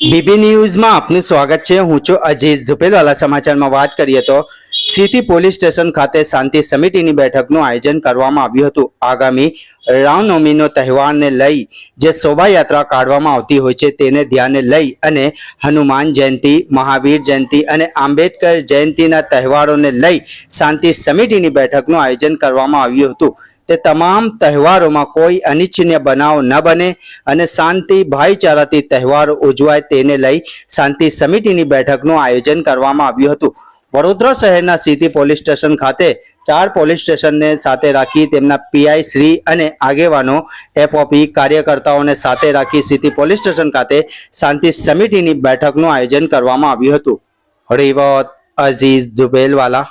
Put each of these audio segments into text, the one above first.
BB ન્યૂઝમાં આપનું સ્વાગત છે. હું છું અજીત ઝુપેલવાલા સમાચારમાં વાત કરીએ તો સિટી પોલીસ સ્ટેશન ખાતે શાંતિ સમિતિની બેઠકનું આયોજન કરવામાં આવ્યું હતું. આગામી રામનવમીનો તહેવારને લઈ જે શોભાયાત્રા કાઢવામાં આવતી હોય છે તેને ધ્યાને લઈ અને હનુમાન જયંતિ, મહાવીર જયંતિ અને આંબેડકર જયંતિના તહેવારોને લઈ શાંતિ સમિતિની બેઠકનું આયોજન કરવામાં આવ્યું હતું. તે તમામ તહેવારોમાં કોઈ અનિચ્છનીય બનાવ ન બને અને શાંતિ ભાઈચારાથી તહેવારો ઉજવાય તેને લઈ શાંતિ સમિતિની બેઠકનું આયોજન કરવામાં આવ્યું હતું. વડોદરા શહેરના સિટી પોલીસ સ્ટેશન ખાતે ચાર પોલીસ સ્ટેશનને સાથે રાખી તેમના પીઆઈ શ્રી અને આગેવાનો એફઓપી કાર્યકર્તાઓને સાથે રાખી સિટી પોલીસ સ્ટેશન ખાતે શાંતિ સમિતિની બેઠકનું આયોજન કરવામાં આવ્યું હતું. હળીવત, અઝીઝ જુબેલવાલા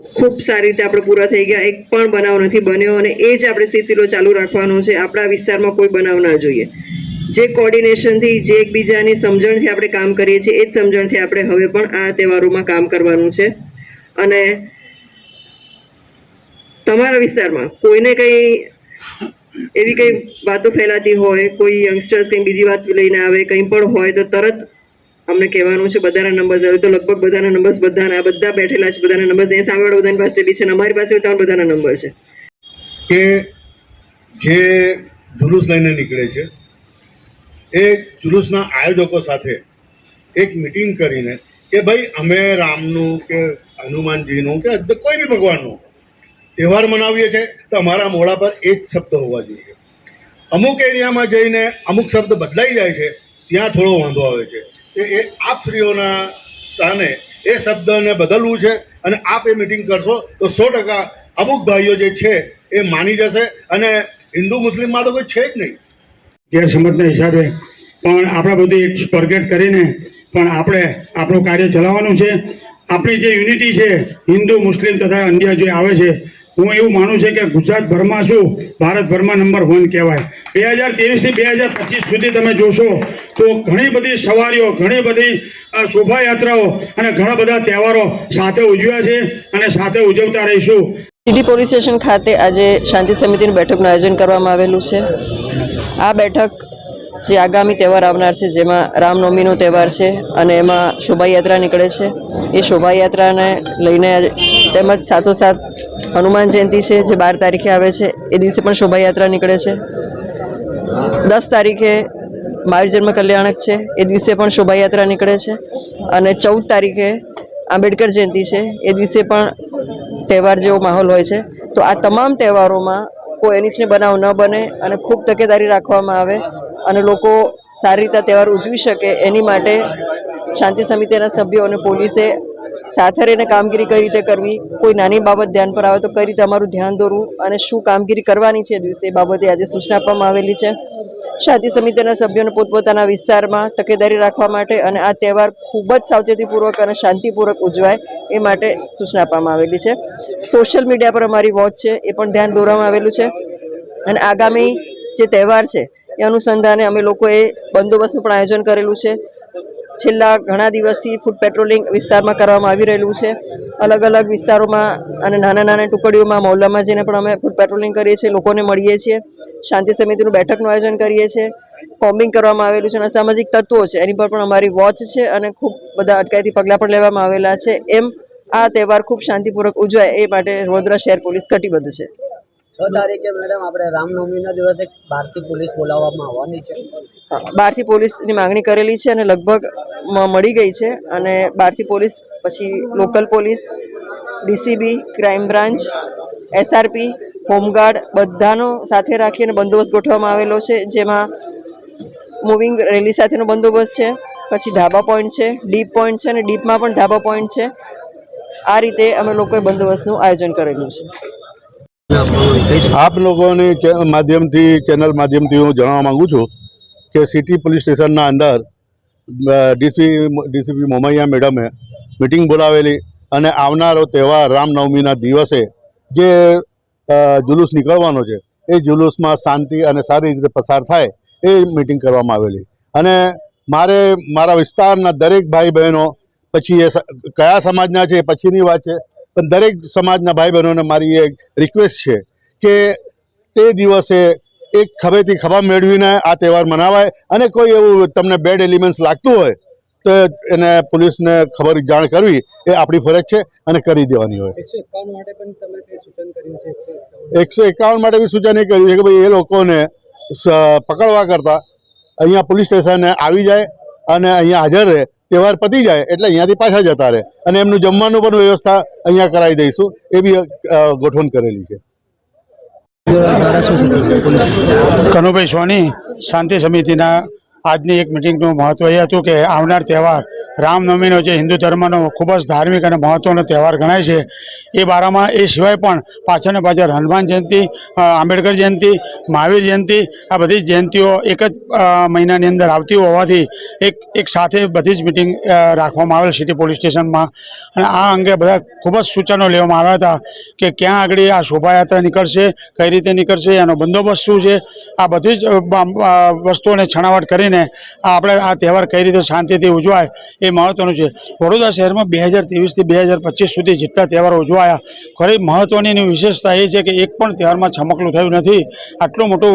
ખૂબ સારી રીતે આપણે પૂરા થઈ ગયા. એક પણ બનાવ નથી બન્યો અને એ જ આપણે સિલસિલો ચાલુ રાખવાનો છે. આપણા વિસ્તારમાં કોઈ બનાવ ના જોઈએ. જે કોર્ડિનેશનથી જે એકબીજાની સમજણથી આપણે કામ કરીએ છીએ, એ જ સમજણથી આપણે હવે પણ આ તહેવારોમાં કામ કરવાનું છે. અને તમારા વિસ્તારમાં કોઈને કંઈ એવી કંઈ વાતો ફેલાતી હોય, કોઈ યંગસ્ટર્સ કંઈ બીજી વાત લઈને આવે, કંઈ પણ હોય, તો તરત અમને કહેવાનું છે, બધાના નંબર્સ હવે તો લગભગ બધાના નંબર્સ બધાના, આ બધા બેઠેલા છે, બધાના નંબર્સ સામે સામેવાળા બધાની પાસે બી છે અમારી પાસે ત્રણ બધાના નંબર છે. કે જે જુલુસ લઈને નીકળે છે, એ જુલુસના આયોજકો સાથે એક મિટિંગ કરીને કે ભાઈ, અમે રામનું કે હનુમાનજીનું કે કોઈ બી ભગવાનનું તહેવાર મનાવીએ છીએ, તો અમારા મોડા પર એક શબ્દ હોવા જોઈએ. અમુક એરિયામાં જઈને અમુક શબ્દ બદલાઈ જાય છે, ત્યાં થોડો વાંધો આવે છે. કે એ આપશ્રીઓના સ્થાને એ શબ્દને બદલવું છે અને આપ એ મિટિંગ કરશો તો સો ટકા અમુક ભાઈઓ જે છે એ માની જશે અને હિન્દુ મુસ્લિમમાં તો કોઈ છે જ નહીં. ગેરસમજના હિસાબે પણ આપણે બધી સ્પર્ગેટ કરીને પણ આપણે આપણું કાર્ય ચલાવવાનું છે. આપણી જે યુનિટી છે, હિન્દુ, મુસ્લિમ તથા અન્ય જે આવે છે હું એવું માનું છું કે ગુજરાતભરમાં શું? ભારતભરમાં નંબર વન કહેવાય. બે હજાર ત્રેવીસથી બે હજાર પચીસ સુધી તમે જોશો તો ઘણી બધી સવારીઓ, ઘણી બધી શોભાયાત્રાઓ અને ઘણા બધા તહેવારો સાથે ઉજવ્યા છે અને સાથે ઉજવતા રહીશું. સિટી પોલીસ સ્ટેશન ખાતે આજે શાંતિ સમિતિની બેઠકનું આયોજન કરવામાં આવેલું છે. આ બેઠક જે આગામી તહેવાર આવનાર છે, જેમાં રામનવમીનો તહેવાર છે અને એમાં શોભાયાત્રા નીકળે છે. એ શોભાયાત્રાને લઈને તેમજ સાથોસાથ હનુમાન જયંતિ છે, જે બાર તારીખે આવે છે, એ દિવસે પણ શોભાયાત્રા નીકળે છે. દસ તારીખે મહાવીર જન્મ કલ્યાણક છે, એ દિવસે પણ શોભાયાત્રા નીકળે છે અને ચૌદ તારીખે આંબેડકર જયંતિ છે, એ દિવસે પણ તહેવાર જેવો માહોલ હોય છે. તો આ તમામ તહેવારોમાં કોઈ એની બનાવ ન બને અને ખૂબ તકેદારી રાખવામાં આવે. અને લોકો સારી રીતે તહેવાર ઉજવી શકે એની માટે શાંતિ સમિતિના સભ્યો અને પોલીસે સાથે રહીને કામગીરી કઈ રીતે કરવી, કોઈ નાની બાબત ધ્યાન પર આવે તો કઈ રીતે અમારું ધ્યાન દોરવું અને શું કામગીરી કરવાની છે દિવસે એ બાબતે આજે સૂચના આપવામાં આવેલી છે. શાંતિ સમિતિના સભ્યોને પોતપોતાના વિસ્તારમાં તકેદારી રાખવા માટે અને આ તહેવાર ખૂબ જ સાવચેતીપૂર્વક અને શાંતિપૂર્વક ઉજવાય એ માટે સૂચના આપવામાં આવેલી છે. સોશિયલ મીડિયા પર અમારી વોચ છે એ પણ ધ્યાન દોરવામાં આવેલું છે. અને આગામી જે તહેવાર છે એ અનુસંધાને અમે લોકોએ બંદોબસ્તનું પણ આયોજન કરેલું છે. છેલ્લા ઘણા દિવસથી ફૂડ પેટ્રોલિંગ વિસ્તારમાં કરવામાં આવી રહેલું છે. અલગ અલગ વિસ્તારોમાં અને નાના નાના ટુકડીઓમાં મહોલ્લામાં જઈને પણ અમે ફૂડ પેટ્રોલિંગ કરીએ છીએ, લોકોને મળીએ છીએ, શાંતિ સમિતિનું બેઠકનું આયોજન કરીએ છીએ, કોમ્બિંગ કરવામાં આવેલું છે અને સામાજિક તત્વો છે, એની પર પણ અમારી વોચ છે અને ખૂબ બધા અટકાયતી પગલાં પણ લેવામાં આવેલા છે. એમ આ તહેવાર ખૂબ શાંતિપૂર્વક ઉજવાય એ માટે વડોદરા શહેર પોલીસ કટિબદ્ધ છે. છ તારીખે મેડમ આપણે રામનવમીના દિવસે બહારથી પોલીસ બોલાવવામાં આવવાની છે. બહારથી પોલીસની માંગણી કરેલી છે અને લગભગ મળી ગઈ છે અને બહારથી પોલીસ, પછી local police, DCB, crime branch, SRP, home guard બધાનો સાથે રાખીને બંદોબસ્ત ગોઠવવામાં આવેલો છે, જેમાં મૂવિંગ રેલી સાથેનો બંદોબસ્ત છે, પછી ધાબા પોઈન્ટ છે, ડીપ પોઈન્ટ છે અને ડીપમાં પણ ધાબા પોઈન્ટ છે. આ રીતે અમે લોકોએ બંદોબસ્તનું આયોજન કરેલું છે. આપ લોકોની માધ્યમથી, ચેનલ માધ્યમથી હું જણાવવા માંગુ છું કે સિટી પોલીસ સ્ટેશનના અંદર ડીસી, ડીસીપી મોમૈયા મેડમે મિટિંગ બોલાવેલી અને આવનારો તહેવાર રામનવમીના દિવસે જે જુલુસ નીકળવાનો છે, એ જુલુસમાં શાંતિ અને સારી રીતે પસાર થાય એ મિટિંગ કરવામાં આવેલી. અને મારે, મારા વિસ્તારના દરેક ભાઈ બહેનો, પછી એ કયા સમાજના છે, એ પછીની વાત છે પણ દરેક સમાજના ભાઈ બહેનોને મારી એક રિક્વેસ્ટ છે કે તે દિવસે એક ખભેથી ખભા મેળવીને આ તહેવાર મનાવાય અને કોઈ એવું તમને બેડ એલિમેન્ટ્સ લાગતું હોય તો એને પોલીસને ખબર જાણ કરવી એ આપણી ફરજ છે અને કરી દેવાની હોય. એકસો એકાવન માટે બી સૂચન એ કર્યું છે કે ભાઈ એ લોકોને પકડવા કરતાં અહીંયા પોલીસ સ્ટેશને આવી જાય અને અહીંયા હાજર રહે. તહેવાર પતી જાય એટલે અહીંયાથી પાછા જતા રહે. અને એમનું જમવાનું પણ વ્યવસ્થા અહીંયા કરાવી દઈશું. એ બી ગોઠવણ કરેલી છે. કનુભાઈ સોની, શાંતિ સમિતિના આજની એક મિટિંગનું મહત્વ એ હતું કે આવનાર તહેવાર રામનવમીનો જે હિન્દુ ધર્મનો ખૂબ જ ધાર્મિક અને મહત્વનો તહેવાર ગણાય છે. એ બારામાં એ સિવાય પણ પાછળને પાછળ હનુમાન જયંતિ આંબેડકર જયંતિ, મહાવીર જયંતિ, આ બધી જ જયંતિઓ એક જ મહિનાની અંદર આવતી હોવાથી એક એક સાથે બધી જ મિટિંગ રાખવામાં આવેલ સિટી પોલીસ સ્ટેશનમાં અને આ અંગે બધા ખૂબ જ સૂચનો લેવામાં આવ્યા હતા કે ક્યાં આગળ આ શોભાયાત્રા નીકળશે, કઈ રીતે નીકળશે, એનો બંદોબસ્ત શું છે? આ બધી જ વસ્તુઓને છણાવટ કરીને આ આપણે આ તહેવાર કઈ રીતે શાંતિથી ઉજવાય એ મહત્વનું છે. વડોદરા શહેરમાં બે હજાર ત્રેવીસથી બે હજાર પચીસ સુધી જેટલા તહેવારો ઉજવાયા. ખરી મહત્વની વિશેષતા એ છે કે એક પણ તહેવારમાં છમકલું થયું નથી. આટલો મોટો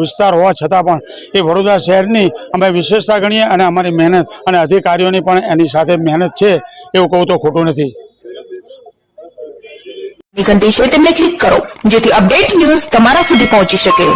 વિસ્તાર હોવા છતાં પણ એ વડોદરા શહેરની અમે વિશેષતા ગણીએ અને અમારી મહેનત અને અધિકારીઓની પણ એની સાથે મહેનત છે એવું કહું તો ખોટું નથી. ક્લિક કરો, જેથી અપડેટ ન્યૂઝ તમારા સુધી પહોંચી શકે.